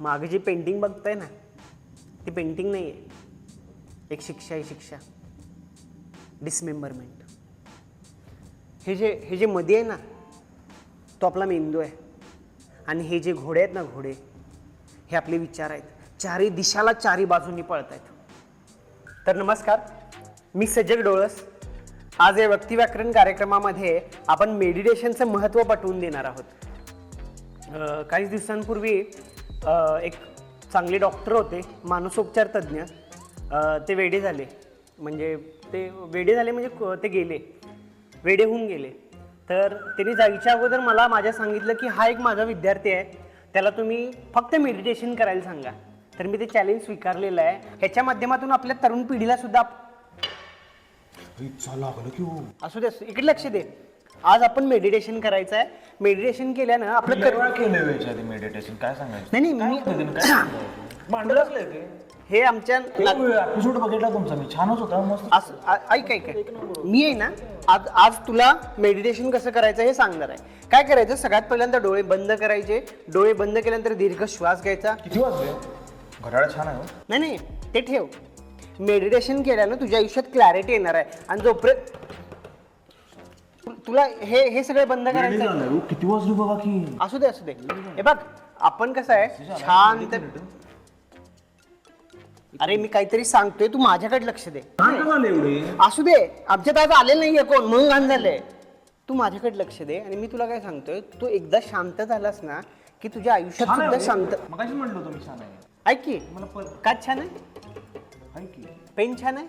मागे जी पेंटिंग बघताय ना ती पेंटिंग नाही आहे एक शिक्षा आहे शिक्षा. डिसमेंबरमेंट हे जे हे जे मध्ये आहे ना तो आपला मेंदू आहे. आणि हे जे घोडे आहेत ना घोडे हे आपले विचार आहेत. चारी दिशाला चारी बाजूंनी पळत आहेत तर नमस्कार मी सजग डोळस. आज या व्यक्तिव्याकरण कार्यक्रमामध्ये आपण मेडिटेशनचं महत्त्व पटवून देणार आहोत. काहीच काही दिवसांपूर्वी एक चांगले डॉक्टर होते मानसोपचार तज्ज्ञ. ते वेडे झाले. म्हणजे ते वेडे झाले म्हणजे क- ते गेले. वेडे होऊन गेले. तर त्यांनी जायच्या अगोदर मला माझ्या सांगितलं की हा एक माझा विद्यार्थी आहे. त्याला तुम्ही फक्त मेडिटेशन करायला सांगा. तर मी ते चॅलेंज स्वीकारलेलं आहे. ह्याच्या माध्यमातून आपल्या तरुण पिढीला सुद्धा लागलं की हो. असू दे असू. इकडे लक्ष दे. आज आपण मेडिटेशन करायचं आहे. मेडिटेशन केल्यानं आपलं वेळा केलं आधी मेडिटेशन काय सांगायचं? नाही नाही मी असलं ते. हे आमच्या एपिसोड बघितला तुमचा मी. छानच होता मस्त. आ- ऐक ऐक ऐक. मी आहे ना आज आज तुला मेडिटेशन कसं करायचं हे सांगणार आहे. काय करायचं? सगळ्यात पहिल्यांदा डोळे बंद करायचे. डोळे बंद केल्यानंतर दीर्घ श्वास घ्यायचा. किती वाजले? घड्याळ छान आहे हो. नाही नाही ते ठेव. मेडिटेशन केल्यानं तुझ्या आयुष्यात क्लॅरिटी येणार आहे. आणि जोपर्यंत तुला हे हे सगळे बंद करायचं आहे. हो. किती वाजले बघा की? असू दे असू दे. हे बघ आपण कसं आहे शांत अरे मी काहीतरी सांगतोय तू माझ्याकडे लक्ष दे. काय झालं एवढे? असू दे आमच्यात आज आलेलं नाहीये कोण म्हणून घाण झालंय. तू माझ्याकडे लक्ष दे आणि मी तुला काय सांगतोय तू एकदा शांत झालास ना की तुझ्या आयुष्यात छान सुद्धा शांत मग म्हणलो तुम्ही छान आहे. ऐक की मला पण काय छान आहे? आहे की. पेन छान आहे?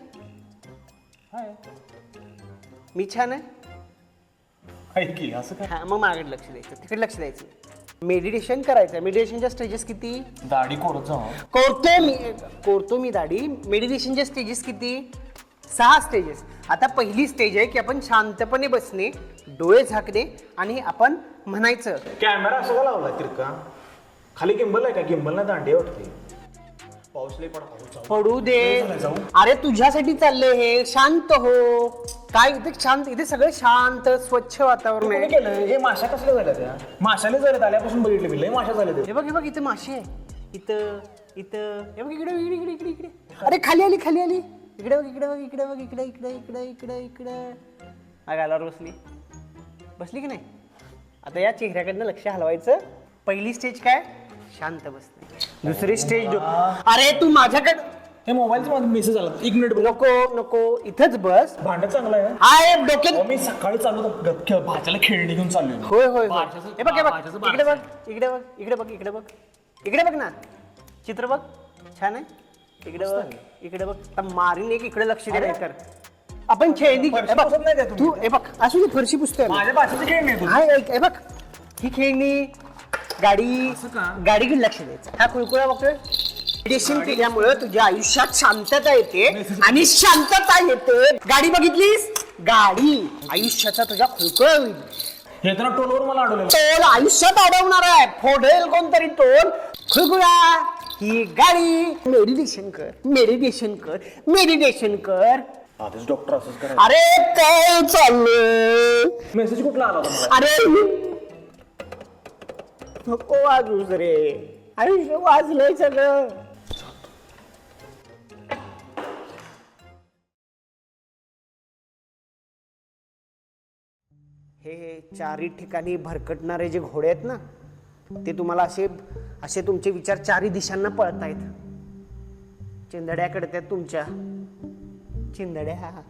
हाय. मी छान आहे? आहे की असं काय हा मग माझ्याकडे लक्ष द्यायचं तिकडे लक्ष द्यायचं. मेडिटेशन करायचं मेडिटेशनच्या स्टेजेस किती? दाढी करतो मी करतो मी दाढी. मेडिटेशनच्या स्टेजेस किती? सहा स्टेजेस आता पहिली स्टेज आहे की आपण शांतपणे बसणे डोळे झाकणे आणि आपण म्हणायचं. कॅमेरा असं का लावला तिरका? खाली गिंबल आहे का? गिंबल ना दांडी वाटते. पाऊस लई पडा दे? अरे तुझ्यासाठी चाललंय हे. शांत हो. काय इथे शांत इथे सगळं शांत स्वच्छ वातावरण आहे. केलं हे माशा कसल्या झाल्या त्या? माशाले झाल्यात आल्यापासून बघितले मी. लय माशा झाल्या हे बघ हे बघ इथं माशी आहे. इथं इथं. हे बघ इकडे इकडे इकडे इकडे इकडे. अरे खाली आली खाली आली. इकडे बघ इकडे बघ इकडे बघ इकडे इकडे इकडे इकडे इकडे. हा गालावर बसली. बसली की नाही? आता या चेहऱ्याकडनं लक्ष हलवायचं. पहिली स्टेज काय? शांत बसणे. दुसरी स्टेज अरे तू माझ्याकडे हे मोबाईलचा माझा मेसेज आला. एक मिनिट बघ नको नको. इथंच बस. भांडण चांगलं आहे हाय डोक्यात मी सकाळी चालू होतो. ग- भाच्याला खेळणी घेऊन चाललोय. होय होय होय. बारशाचं- हे बघ हे बघ. बारशाचं इकडे बघ इकडे बघ इकडे बघ इकडे बघ. इकडे बघ ना. चित्र बघ. छान आहे. इकडे बघ इकडे बघ. आता मारीन एक इकडे लक्ष दे नाही तर आपण खेळणी फरशी हे बघ, पुसत नाही का तुम्ही? तू हे बघ असू दे फरशी पुसतोय माझ्या भाषेची खेळणी आहे तुझी. हाय ऐक हे बघ. ही खेळणी गाडी का? गाडीकडे लक्ष द्यायचं. हा कुळकुळा बघतोय? मेडिटेशन केल्यामुळे तुझ्या आयुष्यात शांतता येते आणि शांतता येते. गाडी बघितलीस? गाडी. आयुष्याचा तुझ्या खुळकुळा होईल. हे तर टोलवर मला अडवलेलं टोल आयुष्यात अडवणार आहे. फोडेल कोणतरी टोल खुळखुळा. ही गाडी. मेडिटेशन कर. मेडिटेशन कर. मेडिटेशन कर. आधीच डॉक्टर असंच करा अरे काय चाललंय? मेसेज कुठला आला होता मला? अरे नको वाजूस रे. आयुष्य वाजलंय सगळं. हे चारी ठिकाणी भरकटणारे जे घोडे आहेत ना ते तुम्हाला असे असे तुमचे विचार चारी दिशांना पळतायत. चिंधड्या त्या तुमच्या. चिंधड्या.